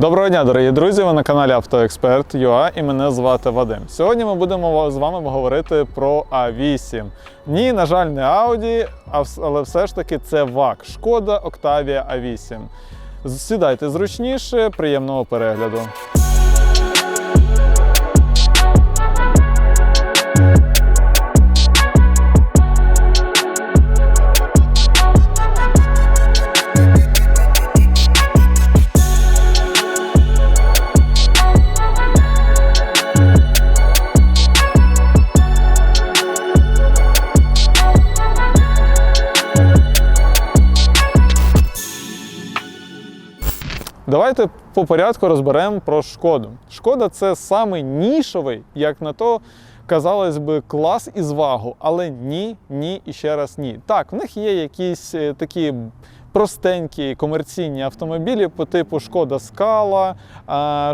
Доброго дня, дорогі друзі! Ви на каналі Автоексперт ЮА і мене звати Вадим. Сьогодні ми будемо з вами говорити про А8. Ні, на жаль, не Audi, але все ж таки це ВАК. Шкода Octavia A8. Сідайте зручніше, приємного перегляду. Давайте по порядку розберемо про шкоду. Шкода це самий нішовий, як на то казалось би, клас із вагу, але ні, ні і ще раз ні. Так, в них є якісь е, такі простенькі комерційні автомобілі по типу Шкода Скала,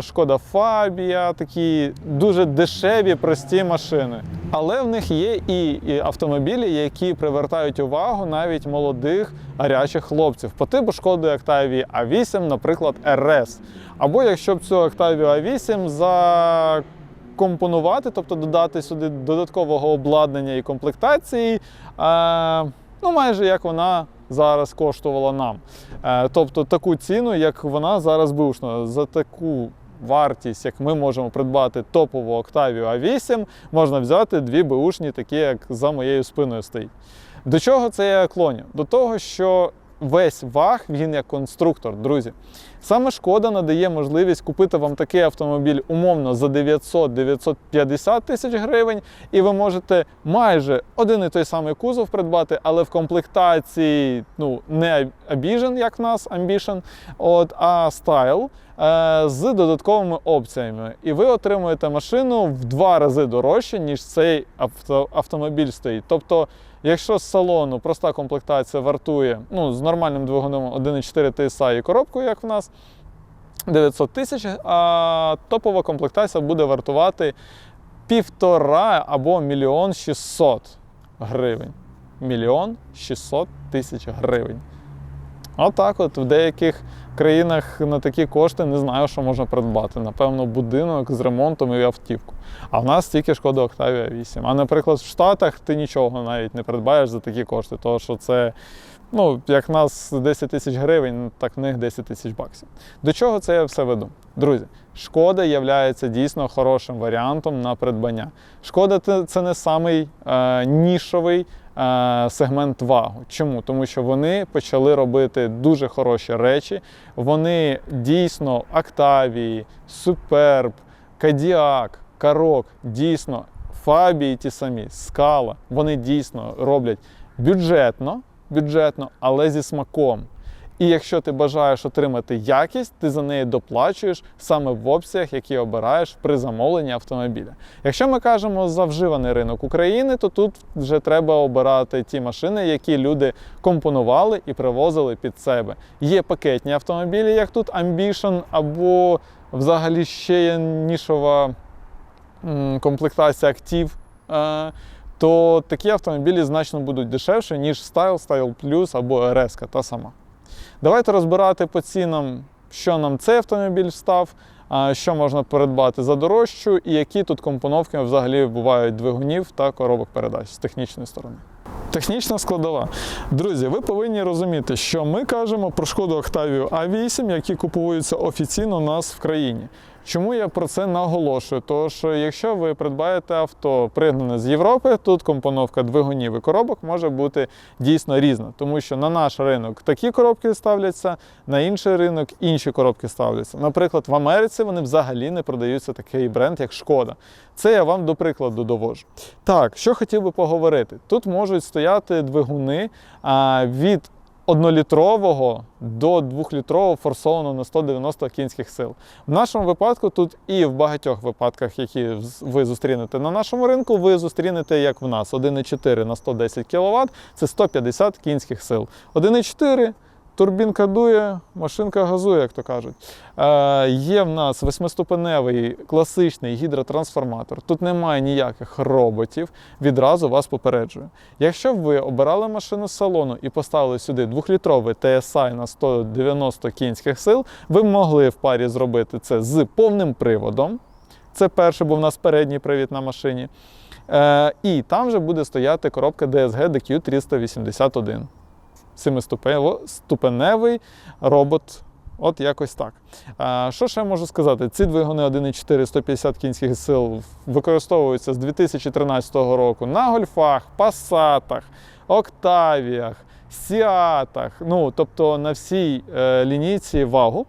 Шкода Фабія, такі дуже дешеві, прості машини. Але в них є і, і автомобілі, які привертають увагу навіть молодих гарячих хлопців по типу Шкоди Octavia A8, наприклад, RS. Або якщо б цю Octavia A8 закомпонувати, тобто додати сюди додаткового обладнання і комплектації, е, ну майже як вона зараз коштувала нам. Е, тобто таку ціну, як вона зараз бушна, за таку. Вартість, як ми можемо придбати топову Octavia A8, можна взяти дві беушні, такі як за моєю спиною стоїть. До чого це я клоню? До того, що весь ваг він як конструктор, друзі. Саме шкода надає можливість купити вам такий автомобіль умовно за 900-950 тисяч гривень, і ви можете майже один і той самий кузов придбати, але в комплектації ну, не Ambition, як в нас Ambition, от, а Style е, з додатковими опціями. І ви отримуєте машину в два рази дорожче, ніж цей авто, автомобіль стоїть. Тобто, якщо з салону проста комплектація вартує ну, з нормальним двигуном 1,4 TSI і коробкою, як в нас, 900 тисяч, а топова комплектація буде вартувати півтора або мільйон 600 гривень. Мільйон 600 тисяч гривень. Отак от в деяких країнах на такі кошти не знаю, що можна придбати. Напевно, будинок з ремонтом і автівку. А в нас тільки шкода Octavia 8. А наприклад, в Штатах ти нічого навіть не придбаєш за такі кошти, тому що це, ну, як нас 10 тисяч гривень, так в них 10 тисяч баксів. До чого це я все веду? Друзі, шкода є дійсно хорошим варіантом на придбання. Шкода це- не самий е, нішовий е, сегмент вагу. Чому? Тому що вони почали робити дуже хороші речі. Вони дійсно Octavia, Superb, Kodiaq, Карок, дійсно Фабії ті самі, Скала. Вони дійсно роблять бюджетно, бюджетно, але зі смаком. І якщо ти бажаєш отримати якість, ти за неї доплачуєш саме в обсягах, які обираєш при замовленні автомобіля. Якщо ми кажемо за вживаний ринок України, то тут вже треба обирати ті машини, які люди компонували і привозили під себе. Є пакетні автомобілі, як тут Ambition, або взагалі ще є нішова комплектація актив. То такі автомобілі значно будуть дешевше, ніж Style, Style Plus або RS та сама. Давайте розбирати по цінам, що нам цей автомобіль став, що можна передбати за дорожчу, і які тут компоновки взагалі бувають двигунів та коробок передач з технічної сторони. Технічна складова. Друзі, ви повинні розуміти, що ми кажемо про шкоду Octavia A8, які купуються офіційно у нас в країні. Чому я про це наголошую? Що якщо ви придбаєте авто пригнане з Європи, тут компоновка двигунів і коробок може бути дійсно різна, тому що на наш ринок такі коробки ставляться, на інший ринок інші коробки ставляться. Наприклад, в Америці вони взагалі не продаються такий бренд, як Шкода. Це я вам до прикладу довожу. Так, що хотів би поговорити? Тут можуть стояти двигуни а, від однолітрового до двохлітрового форсованого на 190 кінських сил. В нашому випадку тут і в багатьох випадках, які ви зустрінете на нашому ринку, ви зустрінете, як в нас, 1,4 на 110 кВт, це 150 кінських сил. 1,4 турбінка дує, машинка газує, як то кажуть. Е, є в нас восьмиступеневий класичний гідротрансформатор. Тут немає ніяких роботів. Відразу вас попереджую. Якщо ви обирали машину з салону і поставили сюди 2-літровий TSI на 190 кінських сил, ви могли в парі зробити це з повним приводом. Це перше, бо в нас передній привід на машині. Е, і там же буде стояти коробка DSG DQ381. Семиступеневий робот. От якось так. А, що ще можу сказати? Ці двигуни 1,4 150 кінських сил використовуються з 2013 року на гольфах, пасатах, октавіях, сіатах, ну тобто на всій е, лінійці вагу.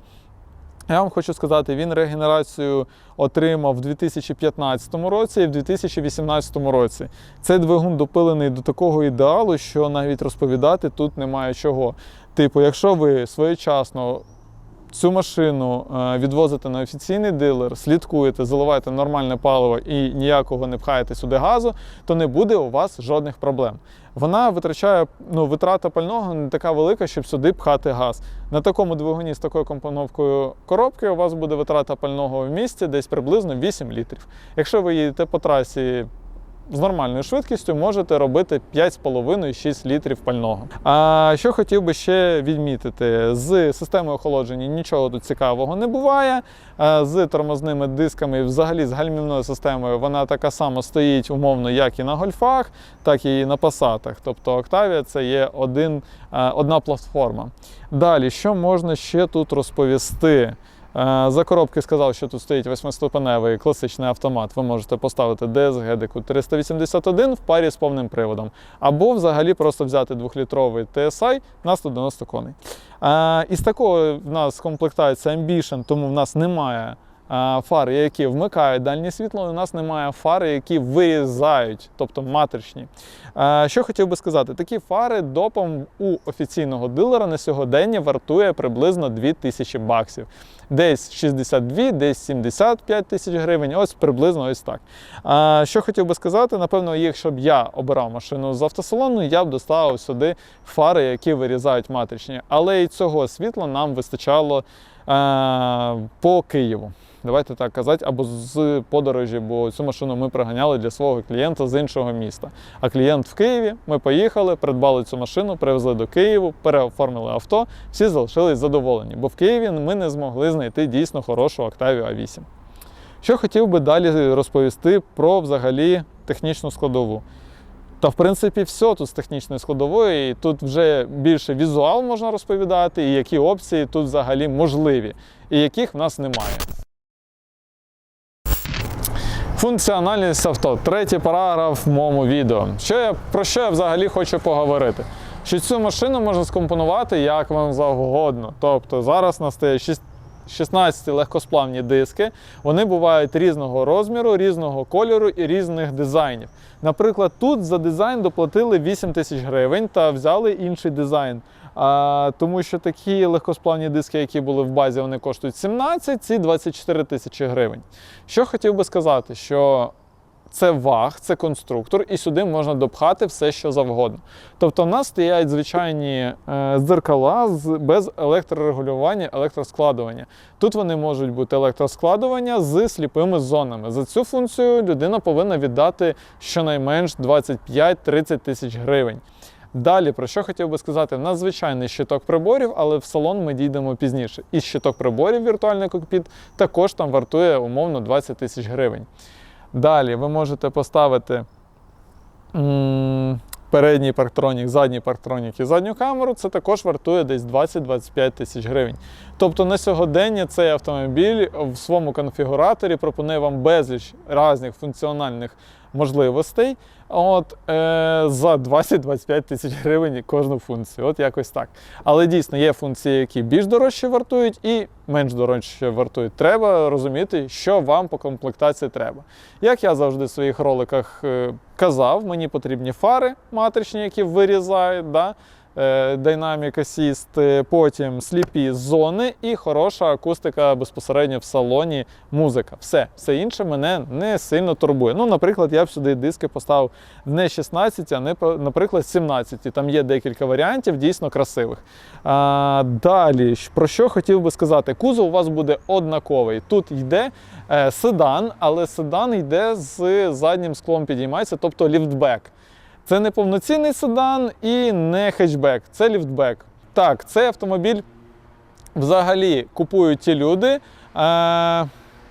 Я вам хочу сказати, він регенерацію отримав в 2015 році і в 2018 році. Цей двигун допилений до такого ідеалу, що навіть розповідати тут немає чого. Типу, якщо ви своєчасно цю машину е, відвозите на офіційний дилер, слідкуєте, заливаєте нормальне паливо і ніякого не пхаєте сюди газу, то не буде у вас жодних проблем. Вона витрачає ну, витрата пального не така велика, щоб сюди пхати газ. На такому двигуні з такою компоновкою коробки у вас буде витрата пального в місті десь приблизно 8 літрів. Якщо ви їдете по трасі з нормальною швидкістю можете робити 5,5-6 літрів пального. А що хотів би ще відмітити, з системою охолодження нічого тут цікавого не буває. З тормозними дисками, взагалі з гальмівною системою, вона така сама стоїть умовно, як і на гольфах, так і на пасатах. Тобто Octavia це є один, е, одна платформа. Далі, що можна ще тут розповісти? Е, За коробки сказав, що тут стоїть восьмиступеневий класичний автомат. Ви можете поставити DSG DQ 381 в парі з повним приводом. Або взагалі просто взяти 2-літровий TSI на 190 коней. Е, Із такого в нас комплектація Ambition, тому в нас немає фари, які вмикають дальнє світло, у нас немає фари, які вирізають, тобто матричні. Що хотів би сказати, такі фари допом у офіційного дилера на сьогодення вартує приблизно 2000 баксів. Десь 62, десь 75 тисяч гривень, ось приблизно ось так. А, що хотів би сказати, напевно, якщо б я обирав машину з автосалону, я б доставив сюди фари, які вирізають матричні. Але і цього світла нам вистачало а, по Києву. Давайте так казати, або з подорожі, бо цю машину ми приганяли для свого клієнта з іншого міста. А клієнт в Києві, ми поїхали, придбали цю машину, привезли до Києву, переоформили авто, всі залишились задоволені, бо в Києві ми не змогли знайти дійсно хорошу Octavia A8. Що хотів би далі розповісти про взагалі технічну складову. Та, в принципі, все тут з технічної складової. І тут вже більше візуал можна розповідати, і які опції тут взагалі можливі, і яких в нас немає. Функціональність авто. Третій параграф в моєму відео. Що я, про що я взагалі хочу поговорити? Що цю машину можна скомпонувати як вам завгодно. Тобто зараз настає 6 16 легкосплавні диски. Вони бувають різного розміру, різного кольору і різних дизайнів. Наприклад, тут за дизайн доплатили 8 тисяч гривень та взяли інший дизайн. Тому що такі легкосплавні диски, які були в базі, вони коштують 17, ці 24 тисячі гривень. Що хотів би сказати, що це ваг, це конструктор, і сюди можна допхати все, що завгодно. Тобто, в нас стоять звичайні е, дзеркала без електрорегулювання, електроскладування. Тут вони можуть бути електроскладування з сліпими зонами. За цю функцію людина повинна віддати щонайменш 25-30 тисяч гривень. Далі, про що хотів би сказати, в нас звичайний щиток приборів, але в салон ми дійдемо пізніше. І щиток приборів віртуальний кокпіт також там вартує умовно 20 тисяч гривень. Далі ви можете поставити передній парктронік, задній парктронік і задню камеру. Це також вартує десь 20-25 тисяч гривень. Тобто на сьогодення цей автомобіль в своєму конфігураторі пропонує вам безліч різних функціональних можливостей. От е, за 20-25 тисяч гривень кожну функцію. От якось так. Але дійсно є функції, які більш дорожче вартують, і менш дорожче вартують. Треба розуміти, що вам по комплектації треба. Як я завжди в своїх роликах е, казав, мені потрібні фари матричні, які вирізають. Да? Е, Dynamic Assist, е, потім сліпі зони і хороша акустика безпосередньо в салоні, музика. Все, все інше мене не сильно турбує. Ну, наприклад, я б сюди диски поставив не 16, а не, наприклад, 17. Там є декілька варіантів, дійсно красивих. А, далі, про що хотів би сказати? Кузов у вас буде однаковий. Тут йде е, седан, але седан йде з заднім склом підіймається, тобто ліфтбек. Це не повноцінний седан і не хетчбек, це ліфтбек. Так, цей автомобіль взагалі купують ті люди. Е,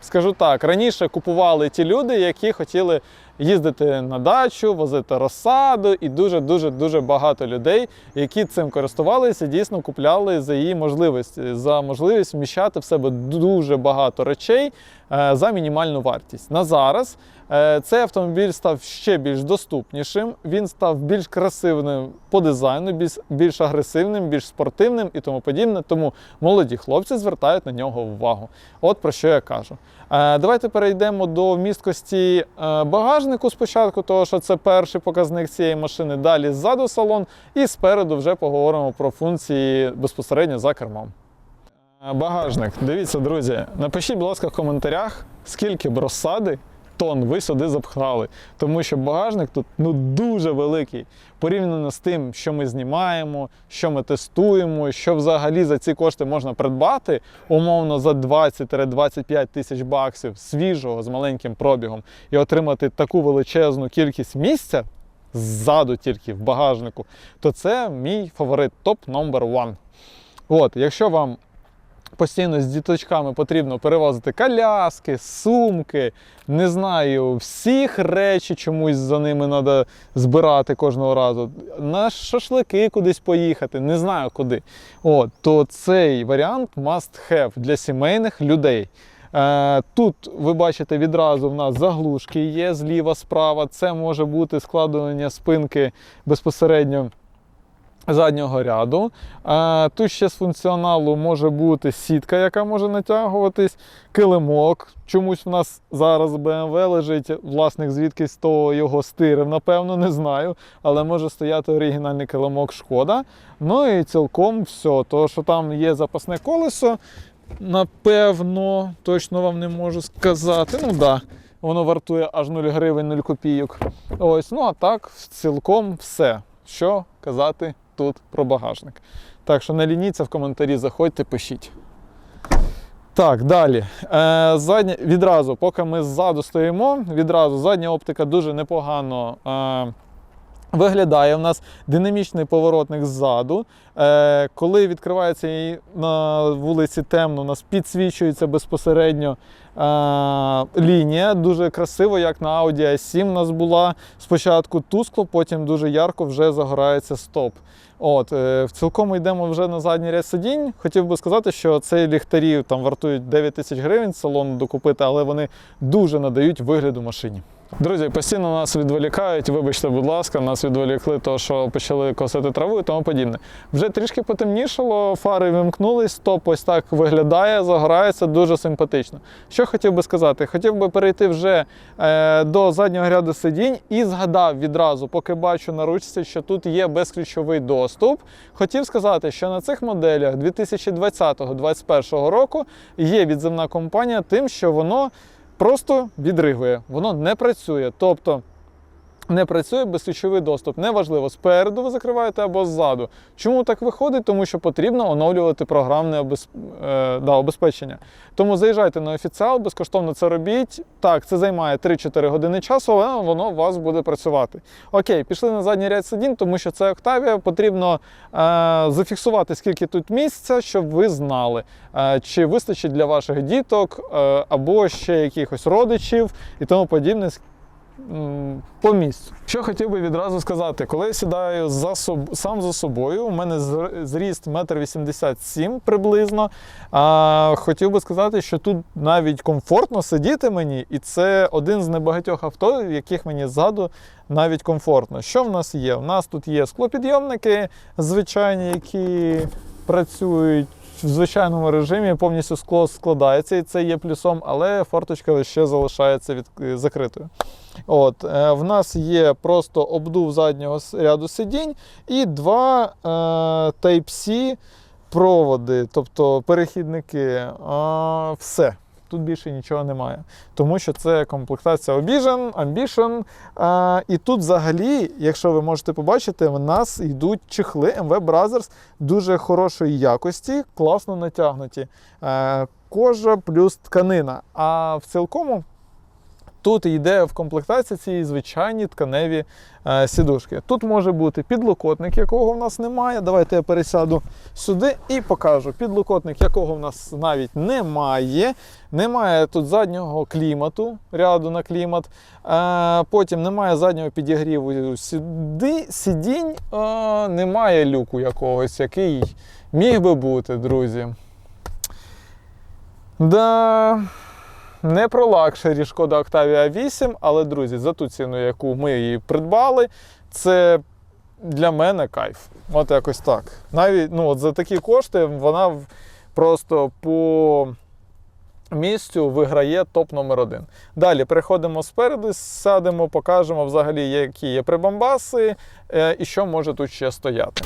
скажу так, раніше купували ті люди, які хотіли їздити на дачу, возити розсаду, і дуже-дуже дуже багато людей, які цим користувалися, дійсно купляли за її можливість, за можливість вміщати в себе дуже багато речей за мінімальну вартість. На зараз е, цей автомобіль став ще більш доступнішим, він став більш красивим по дизайну, більш, більш агресивним, більш спортивним і тому подібне. Тому молоді хлопці звертають на нього увагу. От про що я кажу. Е, Давайте перейдемо до місткості е, багажнику спочатку, тому що це перший показник цієї машини. Далі ззаду салон, і спереду вже поговоримо про функції безпосередньо за кермом. Багажник. Дивіться, друзі, напишіть, будь ласка, в коментарях, скільки б розсади тонн ви сюди запхали. Тому що багажник тут ну, дуже великий. Порівняно з тим, що ми знімаємо, що ми тестуємо, що взагалі за ці кошти можна придбати, умовно за 20-25 тисяч баксів свіжого з маленьким пробігом і отримати таку величезну кількість місця ззаду тільки в багажнику, то це мій фаворит топ номер one. От, якщо вам постійно з діточками потрібно перевозити коляски, сумки, не знаю, всіх речі чомусь за ними треба збирати кожного разу, на шашлики кудись поїхати, не знаю куди. От, то цей варіант must have для сімейних людей. Е, Тут ви бачите відразу в нас заглушки є зліва, справа. Це може бути складування спинки безпосередньо заднього ряду. Е, Тут ще з функціоналу може бути сітка, яка може натягуватись, килимок. Чомусь в нас зараз BMW лежить, власник звідкись то його стирив, напевно, не знаю. Але може стояти оригінальний килимок шкода. Ну і цілком все. То, що там є запасне колесо, напевно, точно вам не можу сказати. Ну так. Да. Воно вартує аж 0 гривень 0 копійок. Ось, ну а так, цілком все. Що казати тут про багажник. Так що не лініться в коментарі, заходьте, пишіть. Так, далі. Е, задня, відразу, поки ми ззаду стоїмо, відразу задня оптика дуже непогано е, виглядає. У нас динамічний поворотник ззаду. Е, коли відкривається і на вулиці темно, у нас підсвічується безпосередньо е, лінія. Дуже красиво, як на Audi A7 у нас була. Спочатку тускло, потім дуже ярко вже загорається стоп. От, е, в цілком йдемо вже на задній ряд сидінь. Хотів би сказати, що цей ліхтарі там вартують 9 тисяч гривень салону докупити, але вони дуже надають вигляду машині. Друзі, постійно нас відволікають. Вибачте, будь ласка, нас відволікли, то що почали косити траву і тому подібне. Вже трішки потемнішало, фари вимкнулись, стоп ось так виглядає, загорається дуже симпатично. Що хотів би сказати? Хотів би перейти вже е, до заднього ряду сидінь і згадав відразу, поки бачу на ручці, що тут є безключовий доступ. Хотів сказати, що на цих моделях 2020-2021 року є відзивна компанія тим, що воно просто відригує, воно не працює. Тобто не працює безключовий доступ. Неважливо, спереду ви закриваєте або ззаду. Чому так виходить? Тому що потрібно оновлювати програмне обез... е, да, обезпечення. Тому заїжджайте на офіціал, безкоштовно це робіть. Так, це займає 3-4 години часу, але воно у вас буде працювати. Окей, пішли на задній ряд сидінь, тому що це Octavia. Потрібно е, зафіксувати, скільки тут місця, щоб ви знали, е, чи вистачить для ваших діток е, або ще якихось родичів і тому подібне по місцю. Що хотів би відразу сказати, коли я сідаю за соб... сам за собою, у мене зріст 1,87 м приблизно. А, хотів би сказати, що тут навіть комфортно сидіти мені, і це один з небагатьох авто, в яких мені ззаду навіть комфортно. Що в нас є? У нас тут є склопідйомники звичайні, які працюють в звичайному режимі повністю скло складається, і це є плюсом, але форточка ще залишається від, е, закритою. От, е, в нас є просто обдув заднього ряду сидінь і два е, Type-C проводи, тобто перехідники. Е, все. Тут більше нічого немає. Тому що це комплектація Ambition, Ambition. А, і тут взагалі, якщо ви можете побачити, в нас йдуть чехли MV Brothers дуже хорошої якості, класно натягнуті. Е, кожа плюс тканина. А в цілкому тут йде в комплектації ці звичайні тканеві е, сідушки. Тут може бути підлокотник, якого в нас немає. Давайте я пересяду сюди і покажу. Підлокотник, якого в нас навіть немає. Немає тут заднього клімату, ряду на клімат. Е, потім немає заднього підігріву сюди, сидінь, е, немає люку якогось, який міг би бути, друзі. Да, не про лакшері шкода Octavia 8, але, друзі, за ту ціну, яку ми її придбали, це для мене кайф. От якось так. Навіть ну, от за такі кошти вона просто по місцю виграє топ номер один. Далі переходимо спереду, сядемо, покажемо взагалі, які є прибамбаси е, і що може тут ще стояти.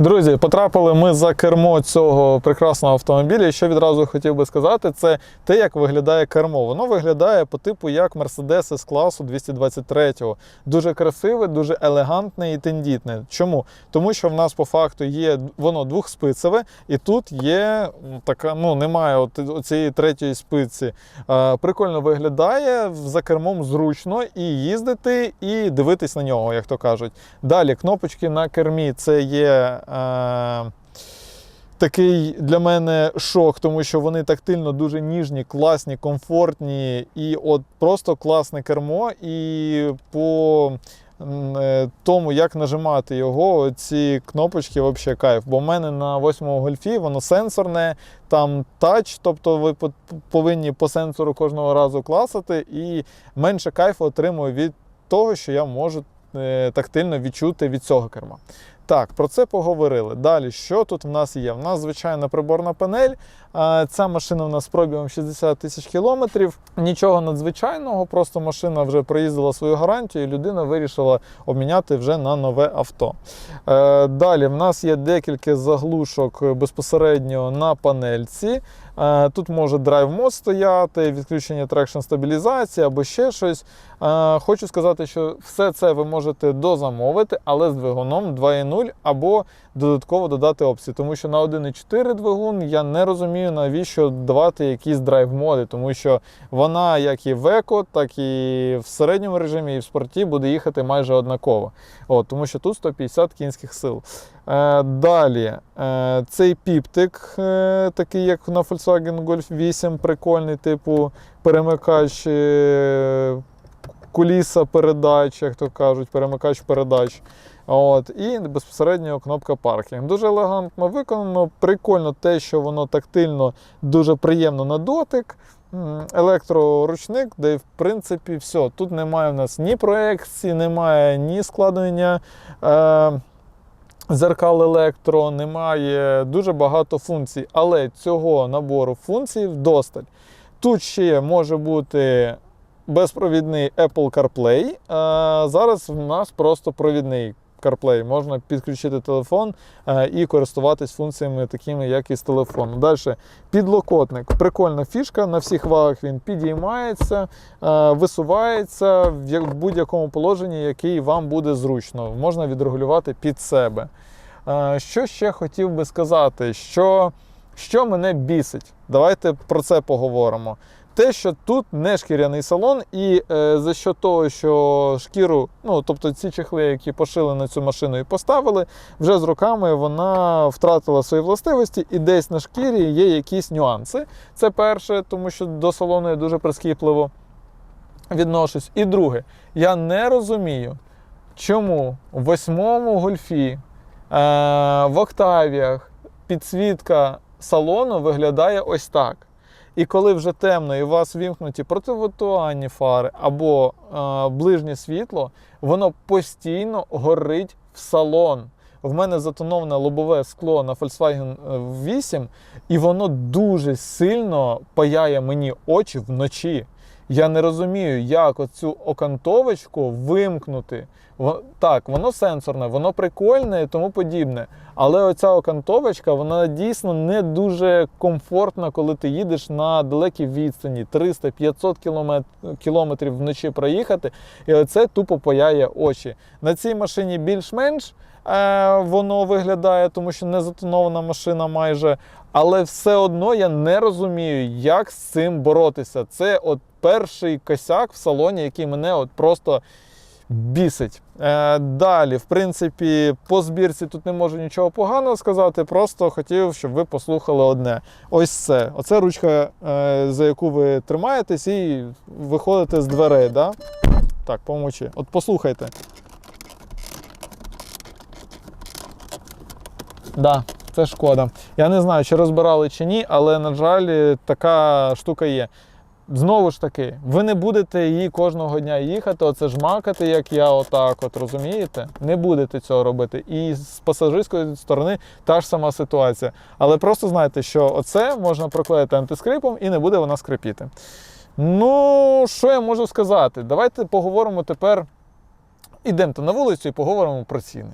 Друзі, потрапили ми за кермо цього прекрасного автомобіля. Що відразу хотів би сказати, це те, як виглядає кермо. Воно виглядає по типу як Mercedes з класу 223-го. Дуже красиве, дуже елегантне і тендітне. Чому? Тому що в нас по факту є воно двохспицеве, і тут є така, ну немає от цієї третьої спиці. Е, прикольно виглядає за кермом зручно і їздити, і дивитись на нього, як то кажуть. Далі кнопочки на кермі це є. Е, Такий для мене шок, тому що вони тактильно дуже ніжні, класні, комфортні, і от просто класне кермо. І по е, тому, як нажимати його, ці кнопочки взагалі кайф. Бо в мене на 8-му гольфі воно сенсорне, там тач, тобто ви по- повинні по сенсору кожного разу класати, і менше кайфу отримую від того, що я можу е, тактильно відчути від цього керма. Так, про це поговорили. Далі, що тут в нас є? В нас звичайна приборна панель. Ця машина в нас пробігом 60 тисяч кілометрів. Нічого надзвичайного, просто машина вже проїздила свою гарантію, і людина вирішила обміняти вже на нове авто. Е, Далі в нас є декілька заглушок безпосередньо на панельці. Е, Тут може драйв мод стояти, відключення трекшн стабілізації або ще щось. Е, Хочу сказати, що все це ви можете дозамовити, але з двигуном 2.0 або додатково додати опції. Тому що на 1.4 двигун я не розумію, навіщо давати якісь драйв-моди, тому що вона, як і в еко, так і в середньому режимі, і в спорті буде їхати майже однаково. От, тому що тут 150 кінських сил. Е, далі, е, цей піптик, е, такий як на Volkswagen Golf 8, прикольний, типу перемикач е, куліса передач, як то кажуть, перемикач передач. От, і безпосередньо кнопка паркінг. Дуже елегантно виконано. Прикольно те, що воно тактильно дуже приємно на дотик. Електроручник, де в принципі все. Тут немає в нас ні проекції, немає ні складення. Е- Зеркал електро, немає дуже багато функцій, але цього набору функцій вдосталь. Тут ще може бути безпровідний Apple CarPlay. А зараз в нас просто провідний CarPlay. Можна підключити телефон е, і користуватись функціями, такими, як і з телефону. Далі підлокотник. Прикольна фішка. На всіх вагах він підіймається, е, висувається в будь-якому положенні, який вам буде зручно. Можна відрегулювати під себе. Е, Що ще хотів би сказати? Що, що мене бісить? Давайте про це поговоримо. Те, що тут не шкіряний салон, і е, за що того, що шкіру, ну тобто ці чехли, які пошили на цю машину і поставили, вже з роками вона втратила свої властивості, і десь на шкірі є якісь нюанси. Це перше, тому що до салону я дуже прискіпливо відношусь. І друге, я не розумію, чому в восьмому гольфі, е, в октавіях підсвітка салону виглядає ось так. І коли вже темно і у вас вімкнуті противотуанні фари або е, ближнє світло, воно постійно горить в салон. в мене затоноване лобове скло на Volkswagen 8, і воно дуже сильно паяє мені очі вночі. Я не розумію, як оцю окантовочку вимкнути. Так, воно сенсорне, воно прикольне і тому подібне. Але оця окантовочка, вона дійсно не дуже комфортна, коли ти їдеш на далекій відстані 300-500 кіломет- кілометрів вночі проїхати. І оце тупо паяє очі. На цій машині більш-менш е, воно виглядає, тому що не затонована машина майже. Але все одно я не розумію, як з цим боротися. Це от перший косяк в салоні, який мене от просто бісить. Е, далі, в принципі, по збірці тут не можу нічого поганого сказати. Просто хотів, щоб ви послухали одне. Ось це. Оце ручка, е, за яку ви тримаєтесь, і виходите з дверей. Да? Так, помочи. От послухайте. Да, це шкода. Я не знаю, чи розбирали чи ні, але, на жаль, така штука є. Знову ж таки, ви не будете її кожного дня їхати, оце жмакати, як я, отак, от розумієте? Не будете цього робити. І з пасажирської сторони та ж сама ситуація. Але просто знайте, що оце можна проклеїти антискрипом і не буде вона скрипіти. Ну, що я можу сказати? Давайте поговоримо тепер. Ідемте на вулицю і поговоримо про ціни.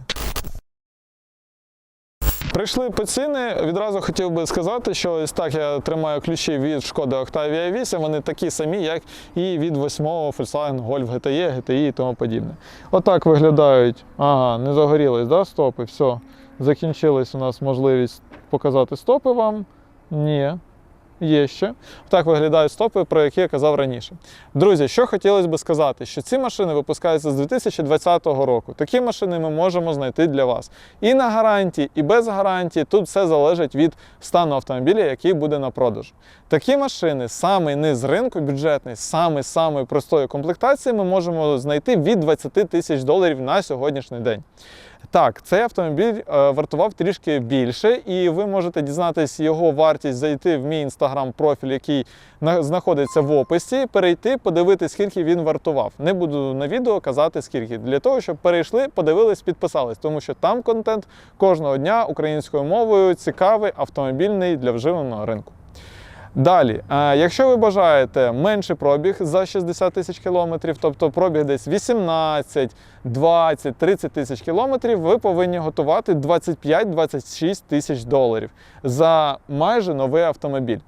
Прийшли по ціни. Відразу хотів би сказати, що ось так я тримаю ключі від Шкоди Octavia 8. Вони такі самі, як і від 8-го Volkswagen Golf GTE, GTI і тому подібне. Отак виглядають. Ага, не загорілись, да, стопи? Все. Закінчилась у нас можливість показати стопи вам. Ні. Є ще. Так виглядають стопи, про які я казав раніше. Друзі, що хотілося б сказати, що ці машини випускаються з 2020 року. Такі машини ми можемо знайти для вас. І на гарантії, і без гарантії. Тут все залежить від стану автомобіля, який буде на продаж. Такі машини, самий низ ринку бюджетний, саме самої простої комплектації, ми можемо знайти від 20 тисяч доларів на сьогоднішній день. Так, цей автомобіль е, вартував трішки більше, і ви можете дізнатись його вартість, зайти в мій інстаграм-профіль, який на- знаходиться в описі, перейти, подивитись, скільки він вартував. Не буду на відео казати скільки, для того, щоб перейшли, подивились, підписались, тому що там контент кожного дня українською мовою цікавий, автомобільний для вживаного ринку. Далі, е, якщо ви бажаєте менший пробіг за 60 тисяч кілометрів, тобто пробіг десь 18, 20, 30 тисяч кілометрів, ви повинні готувати 25-26 тисяч доларів за майже новий автомобіль.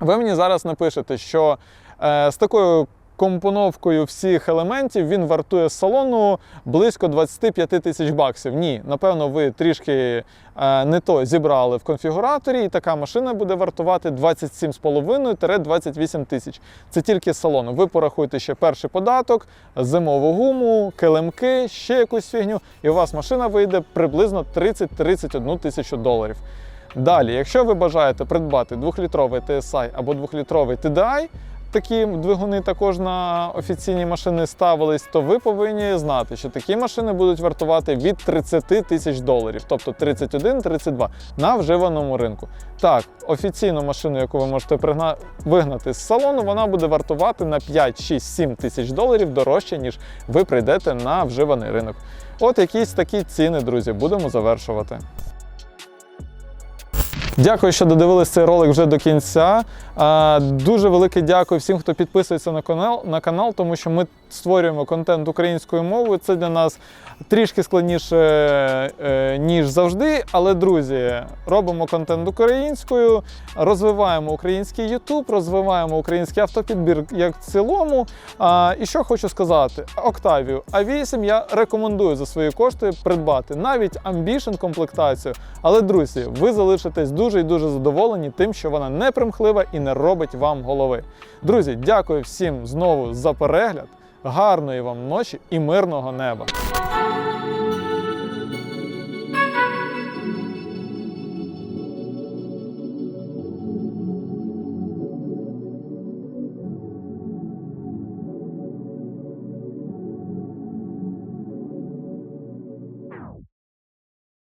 Ви мені зараз напишете, що е, з такою компоновкою всіх елементів він вартує з салону близько 25 тисяч баксів. Ні, напевно, ви трішки е, не то зібрали в конфігураторі, і така машина буде вартувати 27,5-28 тисяч. Це тільки з салону. Ви порахуєте ще перший податок, зимову гуму, килимки, ще якусь фігню, і у вас машина вийде приблизно 30-31 тисячу доларів. Далі, якщо ви бажаєте придбати 2-літровий TSI або 2-літровий TDI, такі двигуни також на офіційні машини ставились, то ви повинні знати, що такі машини будуть вартувати від 30 тисяч доларів, тобто 31-32 на вживаному ринку. Так, офіційну машину, яку ви можете пригна... вигнати з салону, вона буде вартувати на 5, 6, 7 тисяч доларів дорожче, ніж ви прийдете на вживаний ринок. От якісь такі ціни, друзі, будемо завершувати. Дякую, що додивились цей ролик вже до кінця. Дуже велике дякую всім, хто підписується на канал, на канал, тому що ми створюємо контент українською мовою. Це для нас трішки складніше, е, ніж завжди. Але, друзі, робимо контент українською, розвиваємо український YouTube, розвиваємо український автопідбір як в цілому. І що хочу сказати: Octavia A8 я рекомендую за свої кошти придбати навіть Ambition комплектацію. Але, друзі, ви залишитесь дуже і дуже задоволені тим, що вона не примхлива і не робить вам голови. Друзі, дякую всім знову за перегляд. Гарної вам ночі і мирного неба!